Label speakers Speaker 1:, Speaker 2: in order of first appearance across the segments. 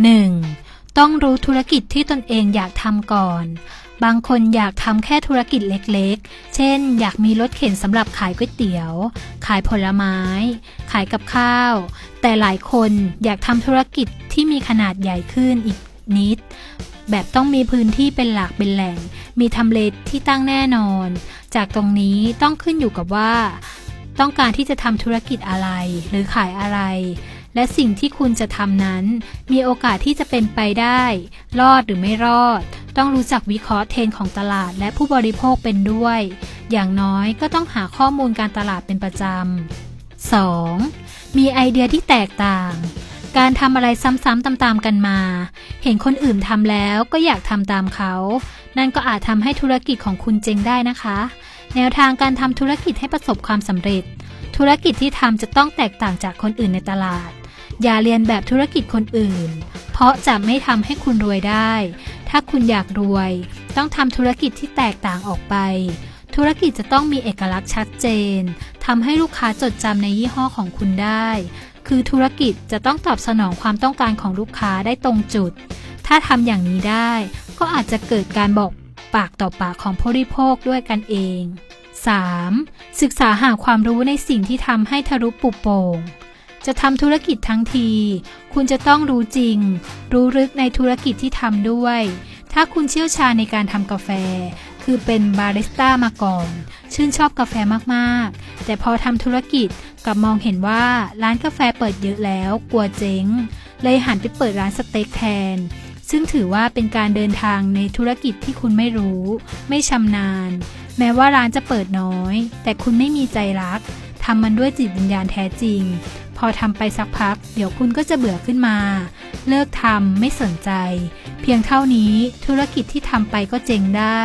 Speaker 1: 1. ต้องรู้ธุรกิจที่ตนเองอยากทำก่อน บางคนอยากทำแค่ธุรกิจเล็กๆ เช่น อยากมีรถเข็นสำหรับขายก๋วยเตี๋ยว ขายผลไม้ ขายกับข้าว แต่หลายคนอยากทำธุรกิจที่มีขนาดใหญ่ขึ้นอีกนิด แบบต้องมีพื้นที่เป็นหลักเป็นแหล่ง มีทำเลที่ตั้งแน่นอน จากตรงนี้ต้องขึ้นอยู่กับว่า ต้องการที่จะทำธุรกิจอะไรหรือขายอะไร และสิ่งที่คุณจะทำนั้น มีโอกาสที่จะเป็นไปได้ รอดหรือไม่รอด ต้องรู้จักวิเคราะห์เทรนด์ของตลาดและผู้บริโภคเป็นด้วย อย่างน้อยก็ต้องหาข้อมูลการตลาดเป็นประจำ 2. มีไอเดียที่แตกต่าง การทำอะไรซ้ำๆตามๆกันมา เห็นคนอื่นทำแล้วก็อยากทำตามเขา นั่นก็อาจทำให้ธุรกิจของคุณเจ๊งได้นะคะ แนวทางการทำธุรกิจให้ประสบความสำเร็จธุรกิจที่ทำจะต้องแตกต่างจากคนอื่นในตลาด อย่าเรียนแบบธุรกิจคนอื่น เพราะจะไม่ทำให้คุณรวยได้ ถ้าคุณอยากรวย ต้องทำธุรกิจที่แตกต่างออกไป ธุรกิจจะต้องมีเอกลักษณ์ชัดเจนทำให้ลูกค้าจดจำในยี่ห้อของคุณได้ คือธุรกิจจะต้องตอบสนองความต้องการของลูกค้าได้ตรงจุด ถ้าทำอย่างนี้ได้ ก็อาจจะเกิดการบอกปากต่อปากของผู้บริโภคด้วยกันเอง 3. ศึกษาหาความรู้ในสิ่งที่ทำให้ทะลุปุโป่ง จะทำธุรกิจทั้งที คุณจะต้องรู้จริง รู้ลึกในธุรกิจที่ทำด้วย ถ้าคุณเชี่ยวชาญในการทำกาแฟ คือเป็นบาริสต้ามาก่อน ชื่นชอบกาแฟมากๆ แต่พอทำธุรกิจกลับมองเห็นว่าร้านกาแฟเปิดเยอะแล้ว กลัวเจ๊ง เลยหันไปเปิดร้านสเต็กแทน ซึ่งถือว่าเป็นการเดินทางในธุรกิจที่คุณไม่รู้ ไม่ชำนาญ แม้ว่าร้านจะเปิดน้อย แต่คุณไม่มีใจรักทำมันด้วยจิตวิญญาณแท้จริง อทำไปสักพัก เดี๋ยวคุณก็จะเบื่อขึ้นมา เลิกทำไม่สนใจ เพียงเท่านี้ธุรกิจที่ทำไปก็เจ๊งได้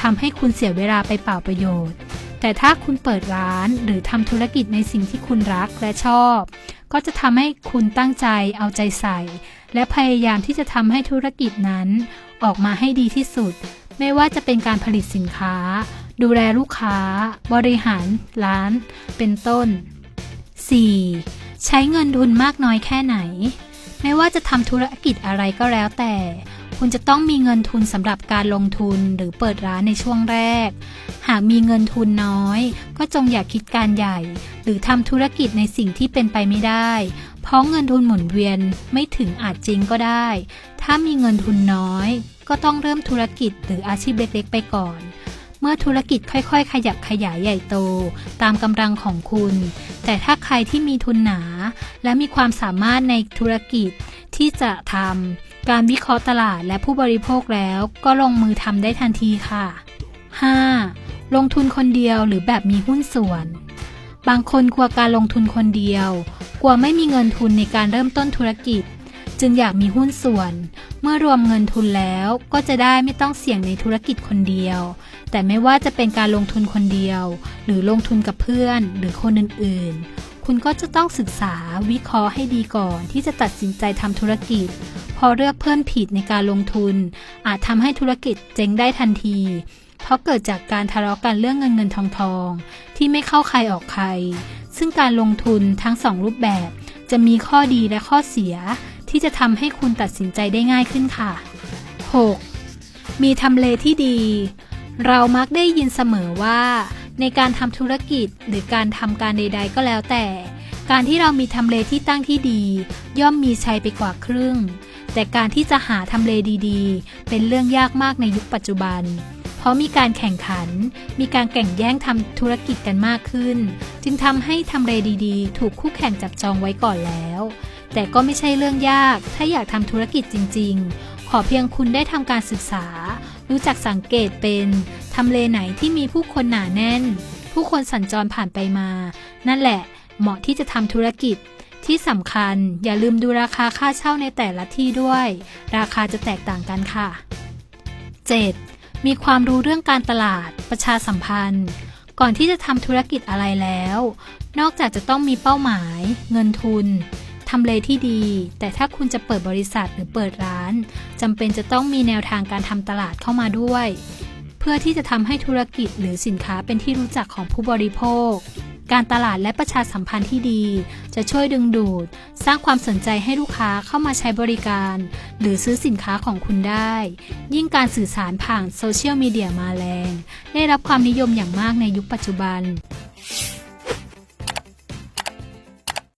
Speaker 1: ทำให้คุณเสียเวลาไปเปล่าประโยชน์ แต่ถ้าคุณเปิดร้านหรือทำธุรกิจในสิ่งที่คุณรักและชอบ ก็จะทำให้คุณตั้งใจเอาใจใส่ และพยายามที่จะทำให้ธุรกิจนั้นออกมาให้ดีที่สุด ไม่ว่าจะเป็นการผลิตสินค้า ดูแลลูกค้า บริหารร้าน เป็นต้น 4. ใช้เงินทุนมากน้อยแค่ไหน ไม่ว่าจะทำธุรกิจอะไรก็แล้วแต่ คุณจะต้องมีเงินทุนสำหรับการลงทุนหรือเปิดร้านในช่วงแรก หากมีเงินทุนน้อย ก็จงอย่าคิดการใหญ่ หรือทำธุรกิจในสิ่งที่เป็นไปไม่ได้ เพราะเงินทุนหมุนเวียนไม่ถึงอาจจริงก็ได้ ถ้ามีเงินทุนน้อย ก็ต้องเริ่มธุรกิจหรืออาชีพเล็กๆ ไปก่อน เมื่อธุรกิจค่อยๆ ขยับขยายใหญ่โต ตามกำลังของคุณ แต่ถ้าใครที่มีทุนหนา และมีความสามารถในธุรกิจที่จะทำการวิเคราะห์ตลาดและผู้บริโภคแล้วก็ลงมือทำได้ทันทีค่ะ 5. ลงทุนคนเดียวหรือแบบมีหุ้นส่วน บางคนกลัวการลงทุนคนเดียว กลัวไม่มีเงินทุนในการเริ่มต้นธุรกิจ จึงอยากมีหุ้นส่วน เมื่อรวมเงินทุนแล้วก็จะได้ไม่ต้องเสี่ยงในธุรกิจคนเดียว แต่ไม่ว่าจะเป็นการลงทุนคนเดียว หรือลงทุนกับเพื่อนหรือคนอื่นๆ คุณก็จะต้องศึกษาวิเคราะห์ให้ดีก่อนที่จะตัดสินใจทำธุรกิจ พอเลือกเพื่อนผิดในการลงทุน อาจทำให้ธุรกิจเจ๊งได้ทันที เพราะเกิดจากการทะเลาะกันเรื่องเงินเงินทองทองที่ไม่เข้าใครออกใคร ซึ่งการลงทุนทั้งสองรูปแบบจะมีข้อดีและข้อเสีย ที่จะทำให้คุณตัดสินใจได้ง่ายขึ้นค่ะ 6. มีทำเลที่ดี เรามักได้ยินเสมอว่า ในการทำธุรกิจหรือการทำการใด ๆ ก็แล้วแต่ การที่เรามีทำเลที่ตั้งที่ดี ย่อมมีชัยไปกว่าครึ่ง แต่การที่จะหาทำเลดีๆ เป็นเรื่องยากมากในยุคปัจจุบัน เพราะมีการแข่งขัน มีการแข่งแย่งทำธุรกิจกันมากขึ้น จึงทำให้ทำเลดีๆ ถูกคู่แข่งจับจองไว้ก่อนแล้ว แต่ก็ไม่ใช่เรื่องยาก ถ้าอยากทำธุรกิจจริง ๆ ขอเพียงคุณได้ทำการศึกษา รู้จักสังเกตเป็นทำเลไหนที่มีผู้คนหนาแน่น ผู้คนสัญจรผ่านไปมา นั่นแหละเหมาะที่จะทำธุรกิจที่สำคัญ อย่าลืมดูราคาค่าเช่าในแต่ละที่ด้วย ราคาจะแตกต่างกันค่ะ 7. มีความรู้เรื่องการตลาด ประชาสัมพันธ์ ก่อนที่จะทำธุรกิจอะไรแล้ว นอกจากจะต้องมีเป้าหมาย เงินทุน ทำเลที่ดี แต่ถ้าคุณจะเปิดบริษัทหรือเปิดร้านจำเป็นจะต้องมีแนวทางการทำตลาดเข้ามาด้วย เพื่อที่จะทำให้ธุรกิจหรือสินค้าเป็นที่รู้จักของผู้บริโภค การตลาดและประชาสัมพันธ์ที่ดี จะช่วยดึงดูด สร้างความสนใจให้ลูกค้าเข้ามาใช้บริการ หรือซื้อสินค้าของคุณได้ ยิ่งการสื่อสารผ่านโซเชียลมีเดียมาแรง ได้รับความนิยมอย่างมากในยุคปัจจุบัน